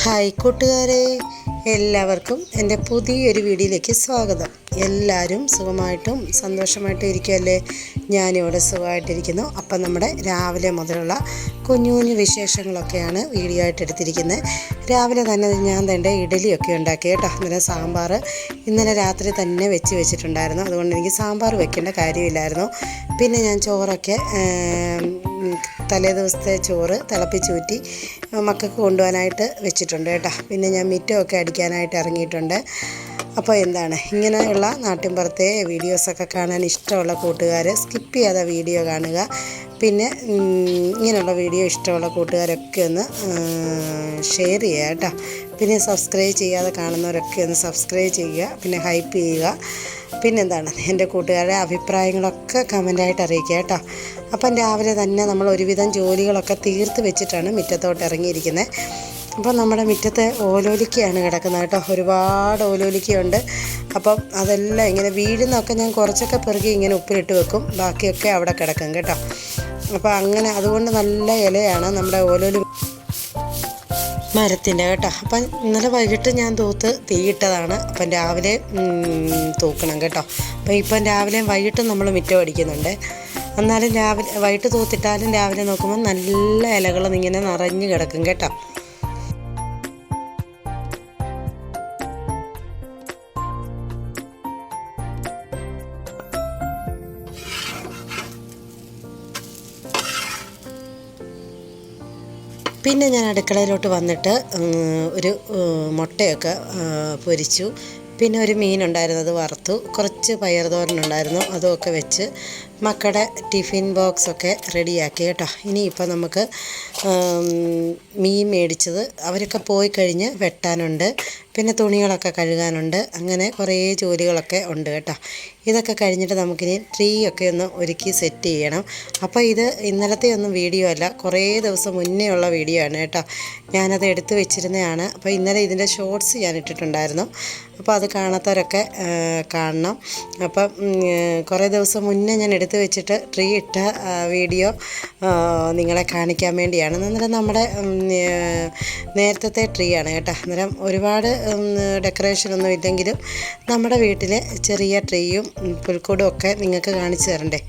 Hi കൂട്ടുകാരെ എല്ലാവർക്കും എന്റെ പുതിയൊരു വീഡിയോയിലേക്ക് സ്വാഗതം. എല്ലാവരും സുഖമായിട്ടും സന്തോഷമായിട്ടും ഇരിക്കുമല്ലേ ഞാനിവിടെ സുഖമായിട്ടിരിക്കുന്നു. അപ്പം നമ്മുടെ രാവിലെ മുതലുള്ള കുഞ്ഞു കുഞ്ഞു വിശേഷങ്ങളൊക്കെയാണ് വീഡിയോ ആയിട്ട് എടുത്തിരിക്കുന്നത്. രാവിലെ തന്നെ ഞാൻ തന്നെ ഇഡലിയൊക്കെ ഉണ്ടാക്കി കേട്ടോ. അന്നേരം സാമ്പാർ ഇന്നലെ രാത്രി തന്നെ വെച്ച് വെച്ചിട്ടുണ്ടായിരുന്നു. അതുകൊണ്ട് എനിക്ക് സാമ്പാർ വെക്കേണ്ട കാര്യമില്ലായിരുന്നു. പിന്നെ ഞാൻ ചോറൊക്കെ തലേ ദിവസത്തെ ചോറ് തിളപ്പിച്ചൂറ്റി മക്കൾക്ക് കൊണ്ടുപോകാനായിട്ട് വെച്ചിട്ടുണ്ട് കേട്ടോ. പിന്നെ ഞാൻ മിറ്റമൊക്കെ അടിക്കാനായിട്ട് ഇറങ്ങിയിട്ടുണ്ട്. അപ്പോൾ എന്താണ്? ഇങ്ങനെയുള്ള നാട്ടിൻപുറത്തെ വീഡിയോസൊക്കെ കാണാൻ ഇഷ്ടമുള്ള കൂട്ടുകാർ സ്കിപ്പ് ചെയ്യാതെ വീഡിയോ കാണുക. പിന്നെ ഇങ്ങനെയുള്ള വീഡിയോ ഇഷ്ടമുള്ള കൂട്ടുകാരൊക്കെ ഒന്ന് ഷെയർ ചെയ്യുക കേട്ടോ. പിന്നെ സബ്സ്ക്രൈബ് ചെയ്യാതെ കാണുന്നവരൊക്കെ ഒന്ന് സബ്സ്ക്രൈബ് ചെയ്യുക. പിന്നെ ഹൈപ്പ് ചെയ്യുക. പിന്നെന്താണ്? എന്റെ കൂട്ടുകാരുടെ അഭിപ്രായങ്ങളൊക്കെ കമന്റായിട്ട് അറിയിക്കുക കേട്ടോ. അപ്പം രാവിലെ തന്നെ നമ്മൾ ഒരുവിധം ജോലികളൊക്കെ തീർത്ത് വെച്ചിട്ടാണ് മുറ്റത്തോട്ട് ഇറങ്ങിയിരിക്കുന്നത്. അപ്പോൾ നമ്മുടെ മുറ്റത്ത് ഓലോലിക്കയാണ് കിടക്കുന്നത് കേട്ടോ. ഒരുപാട് ഓലോലിക്കയുണ്ട്. അപ്പം അതെല്ലാം ഇങ്ങനെ വീഴുന്നൊക്കെ ഞാൻ കുറച്ചൊക്കെ പെറുകി ഇങ്ങനെ ഉപ്പിലിട്ട് വെക്കും. ബാക്കിയൊക്കെ അവിടെ കിടക്കും കേട്ടോ. അപ്പോൾ അങ്ങനെ അതുകൊണ്ട് നല്ല ഇലയാണ് നമ്മുടെ ഓലോലി മരത്തിന്റെ കേട്ടോ. അപ്പം ഇന്നലെ വൈകിട്ട് ഞാൻ തൂത്ത് തീയിട്ടതാണ് അപ്പം രാവിലെ തൂക്കണം കേട്ടോ. അപ്പം ഇപ്പം രാവിലെയും വൈകിട്ടും നമ്മൾ മിറ്റം അടിക്കുന്നുണ്ട്. എന്നാലും രാവിലെ വൈകിട്ട് തൂത്തിട്ടാലും രാവിലെ നോക്കുമ്പോൾ നല്ല ഇലകൾ ഇങ്ങനെ നിറഞ്ഞു കിടക്കും കേട്ടോ. പിന്നെ ഞാൻ അടുക്കളയിലോട്ട് വന്നിട്ട് ഒരു മുട്ടയൊക്കെ പൊരിച്ചു. പിന്നെ ഒരു മീനുണ്ടായിരുന്നു അത് വറുത്തു. കുറച്ച് പയർ തോരനുണ്ടായിരുന്നു അതുമൊക്കെ വെച്ച് മക്കളുടെ ടിഫിൻ ബോക്സൊക്കെ റെഡിയാക്കി കേട്ടോ. ഇനിയിപ്പോൾ നമുക്ക് മീൻ മേടിച്ചത് അവരൊക്കെ പോയി കഴിഞ്ഞ് വെട്ടാനുണ്ട്. പിന്നെ തുണികളൊക്കെ കഴുകാനുണ്ട്. അങ്ങനെ കുറേ ജോലികളൊക്കെ ഉണ്ട് കേട്ടോ. ഇതൊക്കെ കഴിഞ്ഞിട്ട് നമുക്കിനി ട്രീ ഒക്കെ ഒന്ന് ഒരുക്കി സെറ്റ് ചെയ്യണം. അപ്പോൾ ഇത് ഇന്നലത്തെ ഒന്നും വീഡിയോ അല്ല. കുറേ ദിവസം മുന്നേ ഉള്ള വീഡിയോ ആണ് കേട്ടോ. ഞാനത് എടുത്തു വെച്ചിരുന്നതാണ്. അപ്പോൾ ഇന്നലെ ഇതിന്റെ ഷോർട്സ് ഞാൻ ഇട്ടിട്ടുണ്ടായിരുന്നു. അപ്പോൾ അത് കാണാത്തവരൊക്കെ കാണണം. അപ്പം കുറേ ദിവസം മുന്നേ ഞാൻ എടുത്തു വെച്ചിട്ട് ട്രീ ഇട്ട വീഡിയോ നിങ്ങളെ കാണിക്കാൻ വേണ്ടിയാണ്. അന്നേരം നമ്മുടെ നേരത്തെ ട്രീ ആണ് കേട്ടോ. അന്നേരം ഒരുപാട് ഡെക്കറേഷൻ ഒന്നും ഇല്ലെങ്കിലും നമ്മുടെ വീട്ടിലെ ചെറിയ ട്രീയും പുൽക്കൂടും ഒക്കെ നിങ്ങൾക്ക് കാണിച്ചു തരണ്ടേ.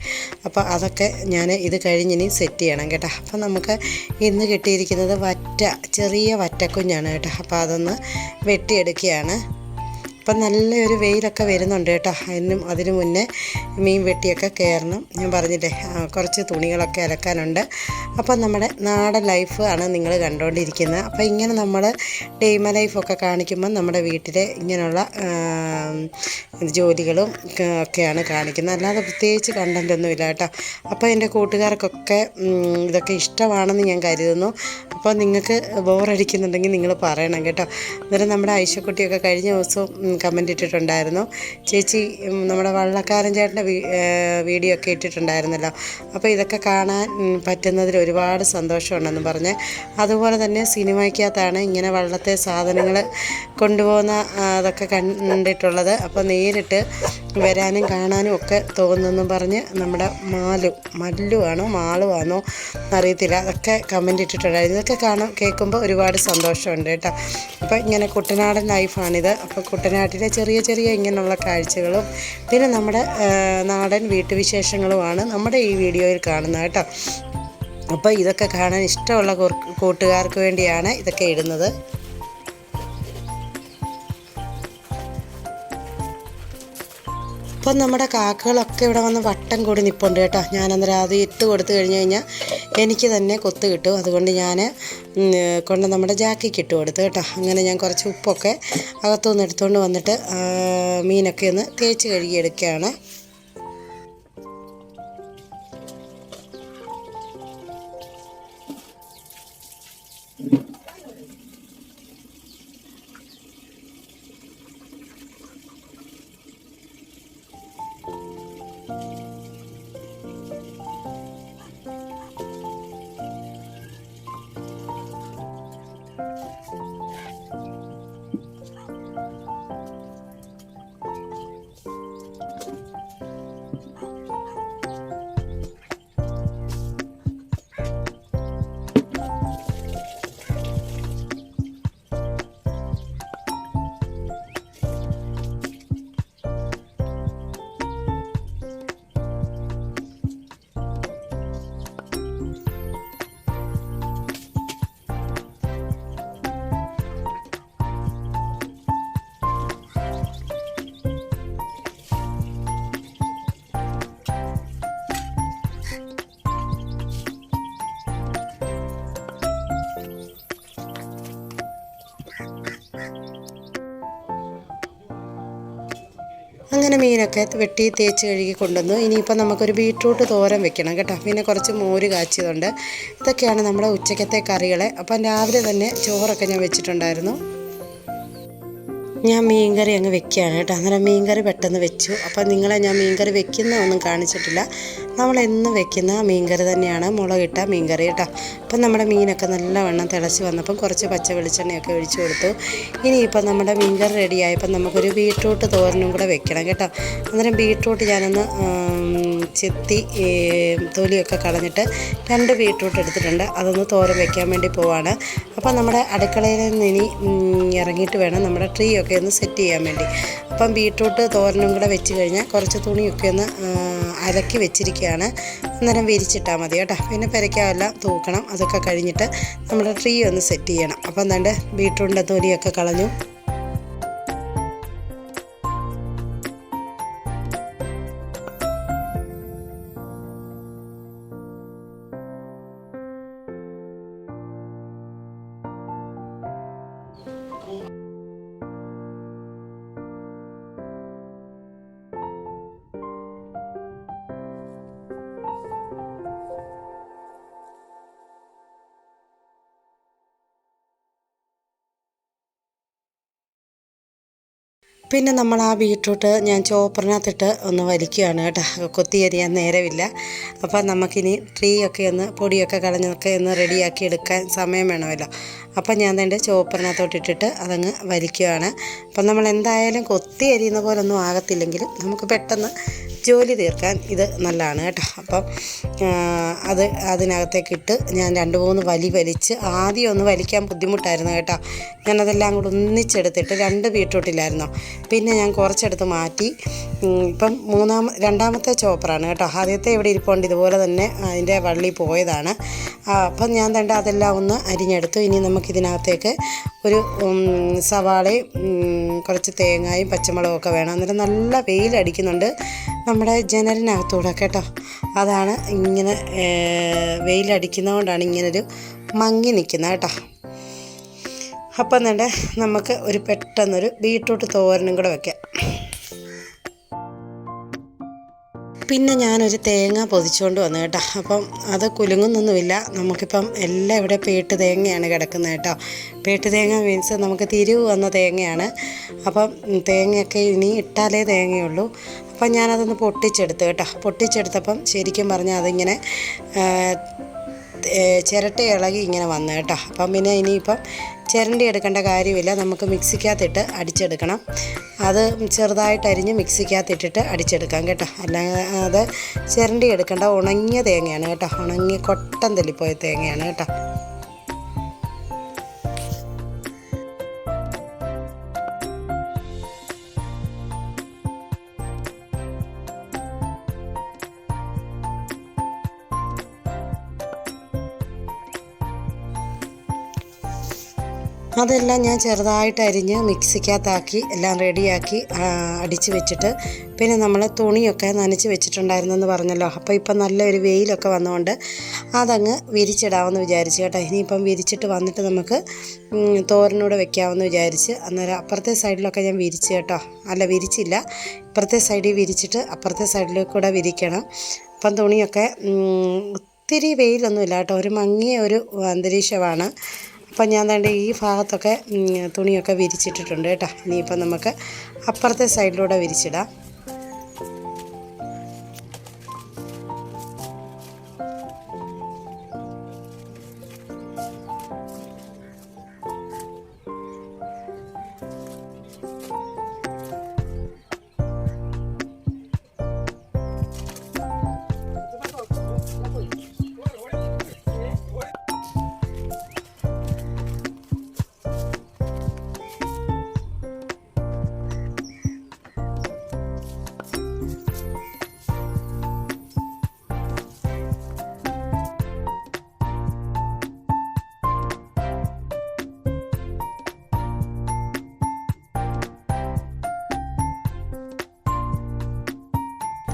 അപ്പോൾ അതൊക്കെ ഞാൻ ഇത് കഴിഞ്ഞിനി സെറ്റ് ചെയ്യണം കേട്ടോ. അപ്പോൾ നമുക്ക് ഇന്ന് കിട്ടിയിരിക്കുന്നത് വറ്റ ചെറിയ വറ്റക്കുഞ്ഞാണ് കേട്ടോ. അപ്പോൾ അതൊന്ന് വെട്ടിയെടുക്കുകയാണ്. അപ്പം നല്ലൊരു വെയിലൊക്കെ വരുന്നുണ്ട് കേട്ടോ. എന്നും അതിനു മുന്നേ മീൻ വെട്ടിയൊക്കെ കയറണം. ഞാൻ പറഞ്ഞില്ലേ കുറച്ച് തുണികളൊക്കെ അലക്കാനുണ്ട്. അപ്പം നമ്മുടെ നാടൻ ലൈഫ് ആണ് നിങ്ങൾ കണ്ടുകൊണ്ടിരിക്കുന്നത്. അപ്പോൾ ഇങ്ങനെ നമ്മൾ ഡെയ്മ ലൈഫൊക്കെ കാണിക്കുമ്പോൾ നമ്മുടെ വീട്ടിലെ ഇങ്ങനെയുള്ള ജോലികളും ഒക്കെയാണ് കാണിക്കുന്നത്. അല്ലാതെ പ്രത്യേകിച്ച് കണ്ടന്റ് ഒന്നുമില്ല കേട്ടോ. അപ്പോൾ എന്റെ കൂട്ടുകാർക്കൊക്കെ ഇതൊക്കെ ഇഷ്ടമാണെന്ന് ഞാൻ കരുതുന്നു. അപ്പോൾ നിങ്ങൾക്ക് ബോറടിക്കുന്നുണ്ടെങ്കിൽ നിങ്ങൾ പറയണം കേട്ടോ. അന്നേരം നമ്മുടെ ഐശക്കുട്ടിയൊക്കെ കഴിഞ്ഞ ദിവസവും കമന്റ് ഇട്ടിട്ടുണ്ടായിരുന്നു. ചേച്ചി നമ്മുടെ വള്ളക്കാരൻ ചേട്ടന്റെ വീഡിയോ ഒക്കെ ഇട്ടിട്ടുണ്ടായിരുന്നല്ലോ. അപ്പോൾ ഇതൊക്കെ കാണാൻ പറ്റുന്നതിൽ ഒരുപാട് സന്തോഷമുണ്ടെന്ന് പറഞ്ഞ്. അതുപോലെ തന്നെ സിനിമയ്ക്കകത്താണ് ഇങ്ങനെ വള്ളത്തെ സാധനങ്ങൾ കൊണ്ടുപോകുന്ന അതൊക്കെ കണ്ടിട്ടുള്ളത്. അപ്പോൾ നേരിട്ട് വരാനും കാണാനും ഒക്കെ തോന്നുന്നു പറഞ്ഞ് നമ്മുടെ മാലു മല്ലുവാണോ ആണോ മാളു ആണോ അറിയത്തില്ല. അതൊക്കെ കമന്റ് ഇട്ടിട്ടുണ്ടായിരുന്നു. ഇതൊക്കെ കാണാൻ കേൾക്കുമ്പോൾ ഒരുപാട് സന്തോഷമുണ്ട് കേട്ടോ. അപ്പോൾ ഇങ്ങനെ കുട്ടനാടൻ ലൈഫാണിത് അപ്പോൾ കുട്ടനാട്ടിലെ ചെറിയ ചെറിയ ഇങ്ങനെയുള്ള കാഴ്ചകളും പിന്നെ നമ്മുടെ നാടൻ വീട്ടുവിശേഷങ്ങളുമാണ് നമ്മുടെ ഈ വീഡിയോയിൽ കാണുന്നത് കേട്ടോ. അപ്പോൾ ഇതൊക്കെ കാണാൻ ഇഷ്ടമുള്ള കൂർ- കൂട്ടുകാർക്ക് വേണ്ടിയാണ് ഇതൊക്കെ ഇടുന്നത്. ഇപ്പം നമ്മുടെ കാക്കകളൊക്കെ ഇവിടെ വന്ന് വട്ടം കൂടി നിൽപ്പുണ്ട് കേട്ടോ. ഞാനന്നേരം അത് ഇട്ട് കൊടുത്തു കഴിഞ്ഞ് കഴിഞ്ഞാൽ എനിക്ക് തന്നെ കൊത്ത് കിട്ടും. അതുകൊണ്ട് ഞാൻ കൊണ്ട് നമ്മുടെ ജാക്കിക്ക് ഇട്ട് കൊടുത്തു കേട്ടോ. അങ്ങനെ ഞാൻ കുറച്ച് ഉപ്പൊക്കെ അകത്തുനിന്ന് എടുത്തുകൊണ്ട് വന്നിട്ട് മീനൊക്കെ ഒന്ന് തേച്ച് കഴുകിയെടുക്കുകയാണ് അങ്ങനെ മീനൊക്കെ വെട്ടി തേച്ച് കഴുകി കൊണ്ടുവന്നു. ഇനിയിപ്പോൾ നമുക്കൊരു ബീട്രൂട്ട് തോരൻ വെക്കണം കേട്ടോ. പിന്നെ കുറച്ച് മോര് കാച്ചിയതുണ്ട്. ഇതൊക്കെയാണ് നമ്മുടെ ഉച്ചക്കത്തെ കറികൾ അപ്പം രാവിലെ തന്നെ ചോറൊക്കെ ഞാൻ വെച്ചിട്ടുണ്ടായിരുന്നു. ഞാൻ മീൻകറി അങ്ങ് വെക്കുകയാണ് കേട്ടോ. അന്നേരം മീൻകറി പെട്ടെന്ന് വെച്ചു. അപ്പം നിങ്ങളെ ഞാൻ മീൻകറി വെക്കുന്ന ഒന്നും കാണിച്ചിട്ടില്ല. നമ്മൾ എന്നും വെക്കുന്ന മീൻകറി തന്നെയാണ് മുളകിട്ട മീൻകറി കേട്ടോ. അപ്പം നമ്മുടെ മീനൊക്കെ നല്ല നല്ലവണ്ണം തിളച്ച് വന്നപ്പം കുറച്ച് പച്ച വെളിച്ചെണ്ണയൊക്കെ ഒഴിച്ചു കൊടുത്തു. ഇനിയിപ്പം നമ്മുടെ മീൻകറി റെഡിയായപ്പം നമുക്കൊരു ബീട്രൂട്ട് തോരനും കൂടെ വെക്കണം കേട്ടോ. അന്നേരം ബീട്രൂട്ട് ഞാനൊന്ന് ചെത്തി തൊലിയൊക്കെ കളഞ്ഞിട്ട് രണ്ട് ബീട്രൂട്ട് എടുത്തിട്ടുണ്ട്. അതൊന്ന് തോരൻ വെക്കാൻ വേണ്ടി പോവാണ്. അപ്പം നമ്മുടെ അടുക്കളയിൽ നിന്ന് ഇനി ഇറങ്ങിയിട്ട് വേണം നമ്മുടെ ട്രീ ഒക്കെ ഒന്ന് സെറ്റ് ചെയ്യാൻ വേണ്ടി. അപ്പം ബീട്രൂട്ട് തോരനും കൂടെ വെച്ച് കഴിഞ്ഞാൽ കുറച്ച് തുണിയൊക്കെ ഒന്ന് അലക്കി വെച്ചിരിക്കുകയാണ്. അന്നേരം വിരിച്ചിട്ടാൽ മതി കേട്ടോ. പിന്നെ പെരയ്ക്കാവെല്ലാം തൂക്കണം. അതൊക്കെ കഴിഞ്ഞിട്ട് നമ്മുടെ ട്രീ ഒന്ന് സെറ്റ് ചെയ്യണം. അപ്പം എന്താണ്ട് ബീട്രൂട്ടിന്റെ തൊലിയൊക്കെ കളഞ്ഞു. പിന്നെ നമ്മൾ ആ ബീട്രൂട്ട് ഞാൻ ചോപ്പറിനകത്തിട്ട് ഒന്ന് വലിക്കുകയാണ് കേട്ടോ. കൊത്തി അരിയാൻ നേരമില്ല അപ്പം നമുക്കിനി ട്രീ ഒക്കെ ഒന്ന് പൊടിയൊക്കെ കളഞ്ഞൊക്കെ ഒന്ന് റെഡിയാക്കി എടുക്കാൻ സമയം വേണമല്ലോ. അപ്പം ഞാൻ തന്നെ ചോപ്പറിനകത്തോട്ട് ഇട്ടിട്ട് അതങ്ങ് വലിക്കുകയാണ്. അപ്പം നമ്മൾ എന്തായാലും കൊത്തി പോലെ ഒന്നും ആകത്തില്ലെങ്കിലും നമുക്ക് പെട്ടെന്ന് ജോലി തീർക്കാൻ ഇത് നല്ലതാണ് കേട്ടോ. അപ്പം അത് അതിനകത്തേക്ക് ഇട്ട് ഞാൻ രണ്ട് മൂന്ന് വലി വലിച്ച് ആദ്യം ഒന്ന് വലിക്കാൻ ബുദ്ധിമുട്ടായിരുന്നു കേട്ടോ. ഞാനതെല്ലാം കൂടെ ഒന്നിച്ചെടുത്തിട്ട് രണ്ട് ബീട്രൂട്ടില്ലായിരുന്നോ? പിന്നെ ഞാൻ കുറച്ചെടുത്ത് മാറ്റി. ഇപ്പം മൂന്നാമ രണ്ടാമത്തെ ചോപ്പറാണ് കേട്ടോ. ആദ്യത്തെ ഇവിടെ ഇരിപ്പുണ്ട്. ഇതുപോലെ തന്നെ അതിന്റെ വള്ളി പോയതാണ്. അപ്പം ഞാൻ തണ്ട അതെല്ലാം ഒന്ന് അരിഞ്ഞെടുത്തു. ഇനി നമുക്കിതിനകത്തേക്ക് ഒരു സവാളയും കുറച്ച് തേങ്ങായും പച്ചമുളകും ഒക്കെ വേണം. അന്നേരം നല്ല വെയിലടിക്കുന്നുണ്ട് നമ്മുടെ ജനലിനകത്തൂടെ കേട്ടോ. അതാണ് ഇങ്ങനെ വെയിലടിക്കുന്നതുകൊണ്ടാണ് ഇങ്ങനൊരു മങ്ങി നിൽക്കുന്നത് കേട്ടോ. അപ്പം തന്നെ നമുക്ക് ഒരു പെട്ടെന്നൊരു ബീട്രൂട്ട് തോരനും കൂടെ വെക്കാം. പിന്നെ ഞാനൊരു തേങ്ങ പൊതിച്ചുകൊണ്ട് വന്നു കേട്ടോ. അപ്പം അത് കുലുങ്ങുന്നൊന്നുമില്ല. നമുക്കിപ്പം എല്ലാം ഇവിടെ പേട്ട് തേങ്ങയാണ് കിടക്കുന്നത് കേട്ടോ. പേട്ട് തേങ്ങ മീൻസ് നമുക്ക് തിരിവ് വന്ന തേങ്ങയാണ്. അപ്പം തേങ്ങയൊക്കെ ഇനി ഇട്ടാലേ തേങ്ങയുള്ളൂ. അപ്പം ഞാനതൊന്ന് പൊട്ടിച്ചെടുത്ത് കേട്ടോ. പൊട്ടിച്ചെടുത്തപ്പം ശരിക്കും പറഞ്ഞാൽ അതിങ്ങനെ ചിരട്ട ഇളകി ഇങ്ങനെ വന്നു കേട്ടോ. അപ്പം പിന്നെ ഇനിയിപ്പം ചിരണ്ടി എടുക്കേണ്ട കാര്യമില്ല. നമുക്ക് മിക്സിക്കകത്തിട്ട് അടിച്ചെടുക്കണം. അത് ചെറുതായിട്ട് അരിഞ്ഞ് മിക്സിക്കകത്തിട്ടിട്ട് അടിച്ചെടുക്കാം കേട്ടോ. അല്ലാതെ ചിരണ്ടി എടുക്കേണ്ട ഉണങ്ങിയ തേങ്ങയാണ് കേട്ടോ. ഉണങ്ങി കൊട്ടം തെല്ലിപ്പോയ തേങ്ങയാണ് കേട്ടോ. അതെല്ലാം ഞാൻ ചെറുതായിട്ട് അരിഞ്ഞ് മിക്സിക്കകത്താക്കി എല്ലാം റെഡിയാക്കി അടിച്ച് വെച്ചിട്ട് പിന്നെ നമ്മൾ തുണിയൊക്കെ നനച്ച് വെച്ചിട്ടുണ്ടായിരുന്നെന്ന് പറഞ്ഞല്ലോ. അപ്പോൾ ഇപ്പം നല്ലൊരു വെയിലൊക്കെ വന്നുകൊണ്ട് അതങ്ങ് വിരിച്ചിടാമെന്ന് വിചാരിച്ചു കേട്ടോ. ഇനിയിപ്പം വിരിച്ചിട്ട് വന്നിട്ട് നമുക്ക് തോരനൂടെ വെക്കാമെന്ന് വിചാരിച്ച് അന്നേരം അപ്പുറത്തെ സൈഡിലൊക്കെ ഞാൻ വിരിച്ച് കേട്ടോ. അല്ല വിരിച്ചില്ല. ഇപ്പുറത്തെ സൈഡിൽ വിരിച്ചിട്ട് അപ്പുറത്തെ സൈഡിലേക്കൂടെ വിരിക്കണം. അപ്പം തുണിയൊക്കെ ഒത്തിരി വെയിലൊന്നുമില്ല കേട്ടോ. ഒരു മങ്ങിയ ഒരു അന്തരീക്ഷമാണ്. അപ്പം ഞാൻ വേണ്ട ഈ ഭാഗത്തൊക്കെ തുണിയൊക്കെ വിരിച്ചിട്ടിട്ടുണ്ട് കേട്ടോ. ഇനിയിപ്പം നമുക്ക് അപ്പുറത്തെ സൈഡിലൂടെ വിരിച്ചിടാം.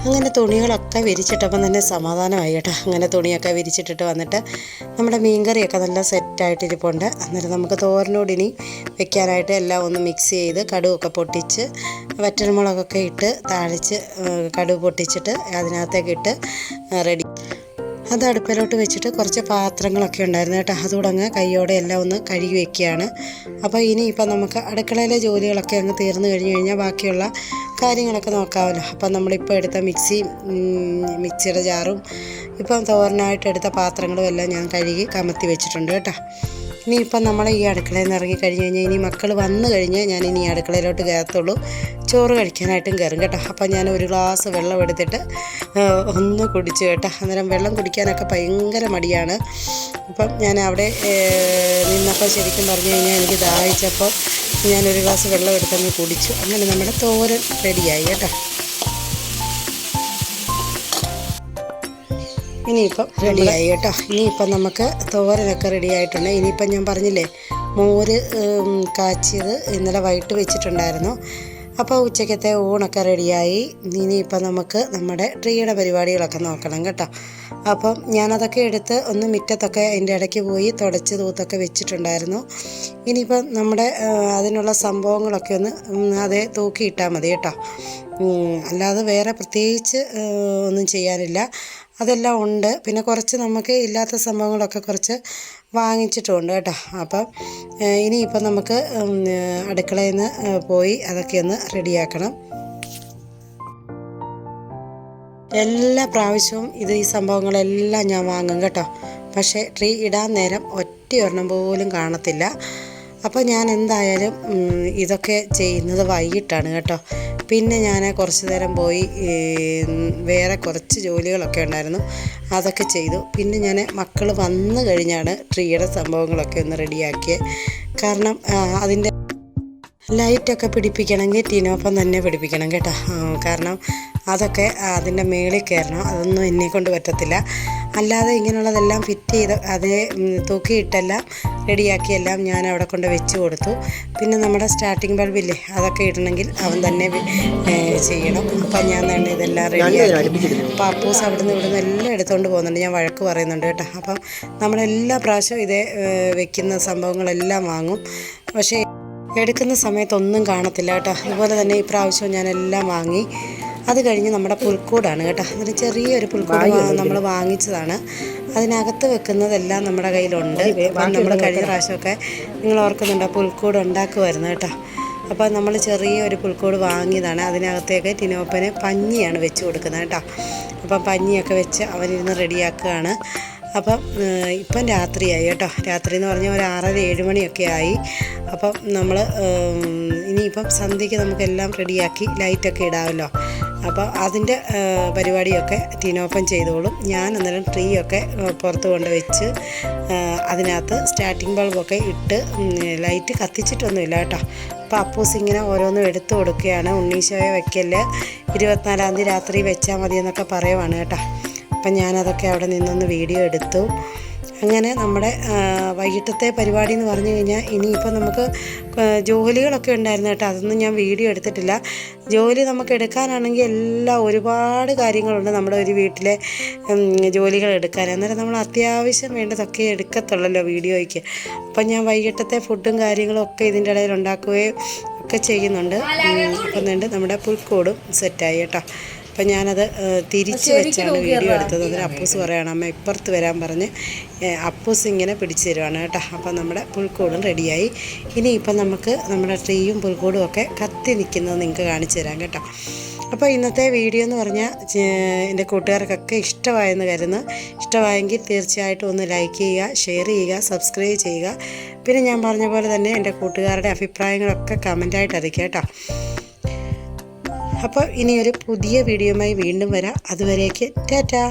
അങ്ങനെ തുണികളൊക്കെ വിരിച്ചിട്ടപ്പം തന്നെ സമാധാനമായി കേട്ടോ. അങ്ങനെ തുണിയൊക്കെ വിരിച്ചിട്ടിട്ട് വന്നിട്ട് നമ്മുടെ മീൻകറിയൊക്കെ നല്ല സെറ്റായിട്ടിരിപ്പുണ്ട്. അന്നേരം നമുക്ക് തോരനോട് ഇനി വെക്കാനായിട്ട് എല്ലാം ഒന്ന് മിക്സ് ചെയ്ത് കടുവൊക്കെ പൊട്ടിച്ച് വറ്റൽമുളകൊക്കെ ഇട്ട് താഴിച്ച് കടുവ് പൊട്ടിച്ചിട്ട് അതിനകത്തേക്ക് ഇട്ട് റെഡി അത് അടുപ്പിലോട്ട് വെച്ചിട്ട് കുറച്ച് പാത്രങ്ങളൊക്കെ ഉണ്ടായിരുന്നു കേട്ടോ. അതുകൂടെ അങ്ങ് കൈയോടെ എല്ലാം ഒന്ന് കഴുകി വെക്കുകയാണ്. അപ്പോൾ ഇനി ഇനിയിപ്പോൾ നമുക്ക് അടുക്കളയിലെ ജോലികളൊക്കെ അങ്ങ് തീർന്നു കഴിഞ്ഞ് കഴിഞ്ഞാൽ ബാക്കിയുള്ള കാര്യങ്ങളൊക്കെ നോക്കാമല്ലോ. അപ്പം നമ്മളിപ്പോൾ എടുത്ത മിക്സി മിക്സിയുടെ ജാറും ഇപ്പം തോരനായിട്ട് എടുത്ത പാത്രങ്ങളും എല്ലാം ഞാൻ കഴുകി കമത്തി വെച്ചിട്ടുണ്ട് കേട്ടോ. ഇനിയിപ്പം നമ്മൾ ഈ അടുക്കളയിൽ നിന്ന് ഇറങ്ങി കഴിഞ്ഞ് കഴിഞ്ഞാൽ ഇനി മക്കൾ വന്നു കഴിഞ്ഞാൽ ഞാൻ ഇനി അടുക്കളയിലോട്ട് കയറത്തുള്ളൂ. ചോറ് കഴിക്കാനായിട്ടും കയറും കേട്ടോ. അപ്പം ഞാൻ ഒരു ഗ്ലാസ് വെള്ളം എടുത്തിട്ട് ഒന്ന് കുടിച്ചു കേട്ടോ. അന്നേരം വെള്ളം കുടിക്കാനൊക്കെ ഭയങ്കര മടിയാണ്. അപ്പം ഞാൻ അവിടെ നിന്നപ്പോൾ ശരിക്കും പറഞ്ഞു കഴിഞ്ഞാൽ എനിക്ക് ദാഹിച്ചപ്പോൾ ഞാനൊരു ഗ്ലാസ് വെള്ളം എടുത്തങ്ങ് കുടിച്ചു. അങ്ങനെ നമ്മുടെ തോരൻ റെഡിയായി കേട്ടോ. ഇനിയിപ്പം റെഡിയായി കേട്ടോ. ഇനിയിപ്പം നമുക്ക് തോരനൊക്കെ റെഡി ആയിട്ടുണ്ട്. ഇനിയിപ്പം ഞാൻ പറഞ്ഞില്ലേ മോര് കാച്ചിയത് ഇന്നലെ വൈകിട്ട് വെച്ചിട്ടുണ്ടായിരുന്നു. അപ്പോൾ ഉച്ചക്കത്തെ ഊണൊക്കെ റെഡിയായി ഇനിയിപ്പം നമുക്ക് നമ്മുടെ ട്രീയുടെ പരിപാടികളൊക്കെ നോക്കണം കേട്ടോ. അപ്പം ഞാനതൊക്കെ എടുത്ത് ഒന്ന് മുറ്റത്തൊക്കെ അതിന്റെ ഇടയ്ക്ക് പോയി തുടച്ച് തൂത്തൊക്കെ വെച്ചിട്ടുണ്ടായിരുന്നു. ഇനിയിപ്പം നമ്മുടെ അതിനുള്ള സംഭവങ്ങളൊക്കെ ഒന്ന് അതേ തൂക്കിയിട്ടാൽ മതി കേട്ടോ. അല്ലാതെ വേറെ പ്രത്യേകിച്ച് ഒന്നും ചെയ്യാനില്ല. അതെല്ലാം ഉണ്ട്. പിന്നെ കുറച്ച് നമുക്ക് ഇല്ലാത്ത സംഭവങ്ങളൊക്കെ കുറച്ച് വാങ്ങിച്ചിട്ടുമുണ്ട് കേട്ടോ. അപ്പം ഇനിയിപ്പം നമുക്ക് അടുക്കളയിൽ നിന്ന് പോയി അതൊക്കെ ഒന്ന് റെഡിയാക്കണം. എല്ലാ പ്രാവശ്യവും ഇത് ഈ സംഭവങ്ങളെല്ലാം ഞാൻ വാങ്ങും കേട്ടോ. പക്ഷേ ട്രീ ഇടാൻ നേരം ഒറ്റ ഒരെണ്ണം പോലും കാണത്തില്ല. അപ്പോൾ ഞാൻ എന്തായാലും ഇതൊക്കെ ചെയ്യുന്നത് വൈകിട്ടാണ് കേട്ടോ. പിന്നെ ഞാൻ കുറച്ച് നേരം പോയി വേറെ കുറച്ച് ജോലികളൊക്കെ ഉണ്ടായിരുന്നു. അതൊക്കെ ചെയ്തു. പിന്നെ ഞാൻ മക്കൾ വന്നു കഴിഞ്ഞാണ് ട്രീയുടെ സംഭവങ്ങളൊക്കെ ഒന്ന് റെഡിയാക്കിയത് കാരണം അതിന്റെ ലൈറ്റൊക്കെ പിടിപ്പിക്കണമെങ്കിൽ ടീനോപ്പം തന്നെ പിടിപ്പിക്കണം കേട്ടോ. കാരണം അതൊക്കെ അതിന്റെ മേളിൽ കയറണം. അതൊന്നും എന്നെ കൊണ്ട് പറ്റത്തില്ല. അല്ലാതെ ഇങ്ങനെയുള്ളതെല്ലാം ഫിറ്റ് ചെയ്ത് അത് തൂക്കിയിട്ടെല്ലാം റെഡിയാക്കിയെല്ലാം ഞാൻ അവിടെ കൊണ്ട് വെച്ച് കൊടുത്തു. പിന്നെ നമ്മുടെ സ്റ്റാർട്ടിങ് ബൾബില്ലേ അതൊക്കെ ഇടണമെങ്കിൽ അവൻ തന്നെ ചെയ്യണം. അപ്പം ഞാൻ തന്നെ ഇതെല്ലാം റെഡിയാക്കി പപ്പൂസ് അപ്പൂസ് അവിടെ നിന്ന് ഇവിടെ നിന്ന് എല്ലാം എടുത്തുകൊണ്ട് പോകുന്നുണ്ട്. ഞാൻ വഴക്ക് പറയുന്നുണ്ട് കേട്ടോ. അപ്പം നമ്മളെല്ലാ പ്രാവശ്യവും ഇതേ വെക്കുന്ന സംഭവങ്ങളെല്ലാം വാങ്ങും. പക്ഷേ എടുക്കുന്ന സമയത്തൊന്നും കാണത്തില്ല കേട്ടോ. അതുപോലെ തന്നെ ഇപ്രാവശ്യം ഞാനെല്ലാം ഞാൻ എല്ലാം വാങ്ങി. അത് കഴിഞ്ഞ് നമ്മുടെ പുൽക്കൂടാണ് കേട്ടോ. അതിന് ചെറിയൊരു പുൽക്കൂട് നമ്മൾ വാങ്ങിച്ചതാണ്. അതിനകത്ത് വെക്കുന്നതെല്ലാം നമ്മുടെ കയ്യിലുണ്ട്. നമ്മൾ കഴിഞ്ഞ പ്രാവശ്യമൊക്കെ നിങ്ങൾ ഓർക്കുന്നുണ്ടോ? പുൽക്കൂട് ഉണ്ടാക്കുമായിരുന്നു കേട്ടോ. അപ്പോൾ നമ്മൾ ചെറിയൊരു പുൽക്കൂട് വാങ്ങിയതാണ്. അതിനകത്തേക്ക് ടിനോപ്പന് പഞ്ഞിയാണ് വെച്ച് കൊടുക്കുന്നത് കേട്ടോ. അപ്പം പഞ്ഞിയൊക്കെ വെച്ച് അവനിരുന്ന് റെഡിയാക്കുകയാണ്. അപ്പം ഇപ്പം രാത്രിയായി കേട്ടോ. രാത്രി എന്ന് പറഞ്ഞാൽ ഒരു ആറര ഏഴ് മണിയൊക്കെ ആയി. അപ്പം നമ്മൾ ഇനിയിപ്പം സന്ധ്യയ്ക്ക് നമുക്കെല്ലാം റെഡിയാക്കി ലൈറ്റൊക്കെ ഇടാമല്ലോ. അപ്പോൾ അതിന്റെ പരിപാടിയൊക്കെ ടീനോപ്പൻ ചെയ്തോളും. ഞാൻ അന്നേരം ട്രീ ഒക്കെ പുറത്ത് കൊണ്ട് വെച്ച് അതിനകത്ത് സ്റ്റാർട്ടിംഗ് ബൾബൊക്കെ ഇട്ട് ലൈറ്റ് കത്തിച്ചിട്ടൊന്നുമില്ല കേട്ടോ. അപ്പോൾ അപ്പൂസ് ഇങ്ങനെ ഓരോന്നും എടുത്തു കൊടുക്കുകയാണ്. ഉണ്ണീശോയെ വയ്ക്കൽ ഇരുപത്തിനാലാം തീയതി രാത്രി വെച്ചാൽ മതി എന്നൊക്കെ പറയുവാണ് കേട്ടോ. അപ്പം ഞാനതൊക്കെ അവിടെ നിന്നൊന്ന് വീഡിയോ എടുത്തു. അങ്ങനെ നമ്മുടെ വൈകിട്ടത്തെ പരിപാടി എന്ന് പറഞ്ഞു കഴിഞ്ഞാൽ ഇനിയിപ്പോൾ നമുക്ക് ജോലികളൊക്കെ ഉണ്ടായിരുന്നു കേട്ടോ. അതൊന്നും ഞാൻ വീഡിയോ എടുത്തിട്ടില്ല. ജോലി നമുക്ക് എടുക്കാനാണെങ്കിൽ എല്ലാം ഒരുപാട് കാര്യങ്ങളുണ്ട് നമ്മുടെ ഒരു വീട്ടിലെ ജോലികൾ എടുക്കാൻ. അന്നേരം നമ്മൾ അത്യാവശ്യം വേണ്ടതൊക്കെ എടുക്കത്തുള്ളല്ലോ വീഡിയോയ്ക്ക്. അപ്പം ഞാൻ വൈകിട്ടത്തെ ഫുഡും കാര്യങ്ങളും ഒക്കെ ഇതിന്റെ ഇടയിൽ ഉണ്ടാക്കുകയും ഒക്കെ ചെയ്യുന്നുണ്ട്. അപ്പം നമ്മുടെ പുൽക്കോടും സെറ്റായി കേട്ടോ. അപ്പം ഞാനത് തിരിച്ച് വെച്ചാണ് വീഡിയോ എടുത്തത്. അതിന് അപ്പൂസ് പറയുകയാണ് അമ്മ ഇപ്പുറത്ത് വരാൻ പറഞ്ഞ് അപ്പൂസ് ഇങ്ങനെ പിടിച്ചു തരുവാണ് കേട്ടോ. അപ്പം നമ്മുടെ പുൽക്കൂടും റെഡിയായി. ഇനി ഇപ്പം നമുക്ക് നമ്മുടെ ട്രീയും പുൽക്കൂടും ഒക്കെ കത്തി നിൽക്കുന്നത് നിങ്ങൾക്ക് കാണിച്ചു തരാം കേട്ടോ. അപ്പോൾ ഇന്നത്തെ വീഡിയോ എന്ന് പറഞ്ഞാൽ എന്റെ കൂട്ടുകാർക്കൊക്കെ ഇഷ്ടമായെന്ന് കരുതുന്നു. ഇഷ്ടമായെങ്കിൽ തീർച്ചയായിട്ടും ഒന്ന് ലൈക്ക് ചെയ്യുക ഷെയർ ചെയ്യുക സബ്സ്ക്രൈബ് ചെയ്യുക. പിന്നെ ഞാൻ പറഞ്ഞ പോലെ തന്നെ എന്റെ കൂട്ടുകാരുടെ അഭിപ്രായങ്ങളൊക്കെ കമന്റായിട്ട് അറിയിക്കുക കേട്ടോ. അപ്പോൾ ഇനിയൊരു പുതിയ വീഡിയോയുമായി വീണ്ടും വരാം. അതുവരേക്ക് ടാറ്റാ.